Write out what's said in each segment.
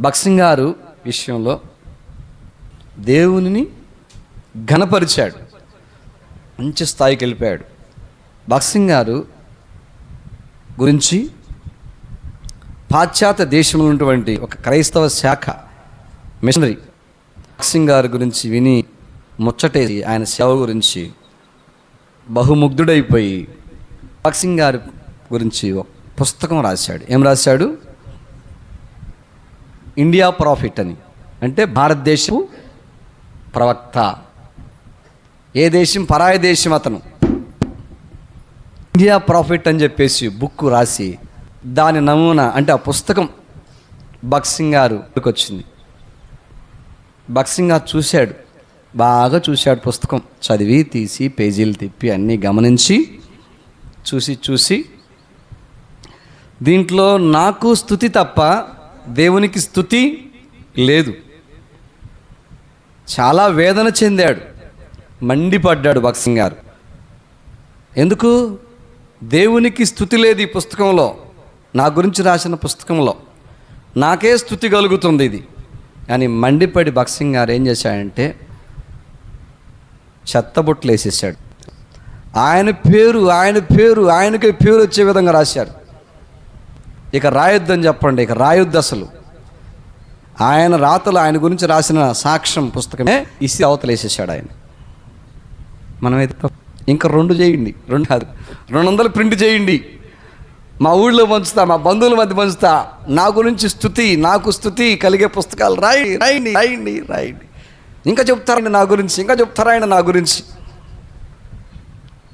భక్సింగ్ గారు విషయంలో దేవునిని ఘనపరిచాడు. మంచి స్థాయికి వెళ్ళిపోయాడు. భక్సింగ్ గారు గురించి పాశ్చాత్య దేశంలో ఉన్నటువంటి ఒక క్రైస్తవ శాఖ మిషనరీ భక్సింగ్ గారి గురించి విని ముచ్చటేసి ఆయన సేవ గురించి బహుముగ్ధుడైపోయి భక్సింగ్ గారి గురించి ఒక పుస్తకం రాశాడు. ఏం రాశాడు? ఇండియా ప్రాఫిట్ అని. అంటే భారతదేశం ప్రవక్త. ఏ దేశం? పరాయ దేశం అతను. ఇండియా ప్రాఫిట్ అని చెప్పేసి బుక్ రాసి దాని నమూనా అంటే ఆ పుస్తకం బక్సింగ్ గారు వచ్చింది బక్సింగ్ గారు చూశాడు. బాగా చూశాడు పుస్తకం. చదివి తీసి పేజీలు తిప్పి అన్నీ గమనించి చూసి చూసి దీంట్లో నాకు స్థుతి తప్ప దేవునికి స్థుతి లేదు. చాలా వేదన చెందాడు. మండిపడ్డాడు భక్సింగ్ గారు. ఎందుకు? దేవునికి స్థుతి లేదు ఈ పుస్తకంలో. నా గురించి రాసిన పుస్తకంలో. నాకే స్థుతి కలుగుతుంది ఇది. అని మండిపడి భక్సింగ్ గారు ఏం చేశాడంటే చెత్తబుట్లు వేసేసాడు ఆయన పేరు ఆయన పేరు ఆయనకే పేరు వచ్చే విధంగా రాశారు. ఇక రాయొద్దని చెప్పండి ఇక రాయొద్దు అసలు. ఆయన రాతలు ఆయన గురించి రాసిన సాక్ష్యం పుస్తకమే ఇసి అవతలేసేసాడు ఆయన. మనమైతే ఇంకా రెండు చేయండి రెండు కాదు రెండు వందలు ప్రింట్ చేయండి. మా ఊళ్ళో పంచుతా మా బంధువుల మధ్య పంచుతా. నా గురించి స్థుతి నాకు స్థుతి కలిగే పుస్తకాలు రాయి రాయండి రాయండి రాయండి. ఇంకా చెప్తారండి నా గురించి ఇంకా చెప్తారాయన నా గురించి?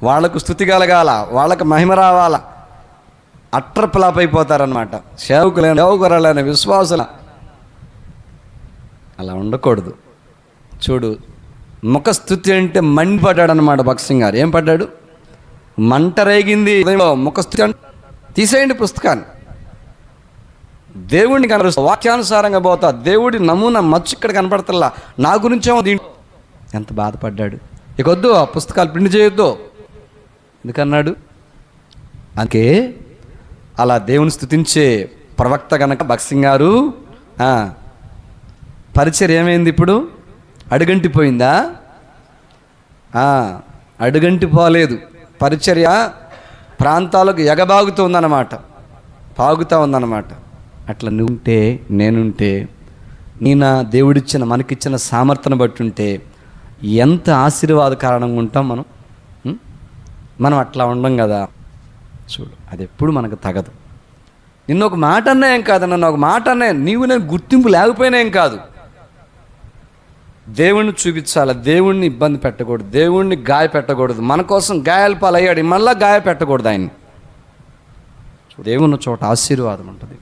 వాళ్ళకు స్థుతి కలగాల వాళ్ళకు మహిమ రావాలా. అట్టర్ ఫ్లాప్ అయిపోతారనమాట సేవకులైన సేవకురాలైన విశ్వాసుల అలా ఉండకూడదు. చూడు ముఖస్థుతి అంటే మండిపడ్డాడు అనమాట భక్సింగ్ గారు. ఏం పడ్డాడు? మంట రేగింది. ముఖస్థుతి అంటే తీసేయండి పుస్తకాన్ని. దేవుడిని కనపరుస్తా వాక్యానుసారంగా పోతా దేవుడి నమూనా మచ్చు ఇక్కడ కనపడతల్లా నా గురించేమో దీంట్లో. ఎంత బాధపడ్డాడు. ఇక వద్దు ఆ పుస్తకాలు ప్రింట్ చేయొద్దు. ఎందుకన్నాడు? అందుకే అలా దేవుని స్థుతించే ప్రవక్త గనక భక్సింగ్ గారు పరిచయం ఏమైంది ఇప్పుడు? అడుగంటిపోయిందా? అడుగంటి అడుగంటిపోలేదు. పరిచర్య ప్రాంతాలకు ఎగబాగుతూ ఉందన్నమాట పాగుతూ ఉందన్నమాట. అట్లా నువ్వుంటే నేనుంటే నీ నా దేవుడిచ్చిన మనకిచ్చిన సామర్థ్యం బట్టి ఉంటే ఎంత ఆశీర్వాద కారణంగా ఉంటాం మనం? మనం అట్లా ఉండం కదా. చూడు. అది ఎప్పుడు మనకు తగదు. నిన్న ఒక మాట అన్నా ఏం కాదు నన్ను ఒక మాట అన్నా నీవు నేను గుర్తింపు లేకపోయినా ఏం కాదు. దేవుణ్ణి చూపించాలి? దేవుణ్ణి ఇబ్బంది పెట్టకూడదు. దేవుణ్ణి గాయ పెట్టకూడదు. మన కోసం గాయాల పాలయ్యాడు. మళ్ళీ గాయ పెట్టకూడదు ఆయన్ని. దేవుని చోట ఆశీర్వాదం ఉంటుంది.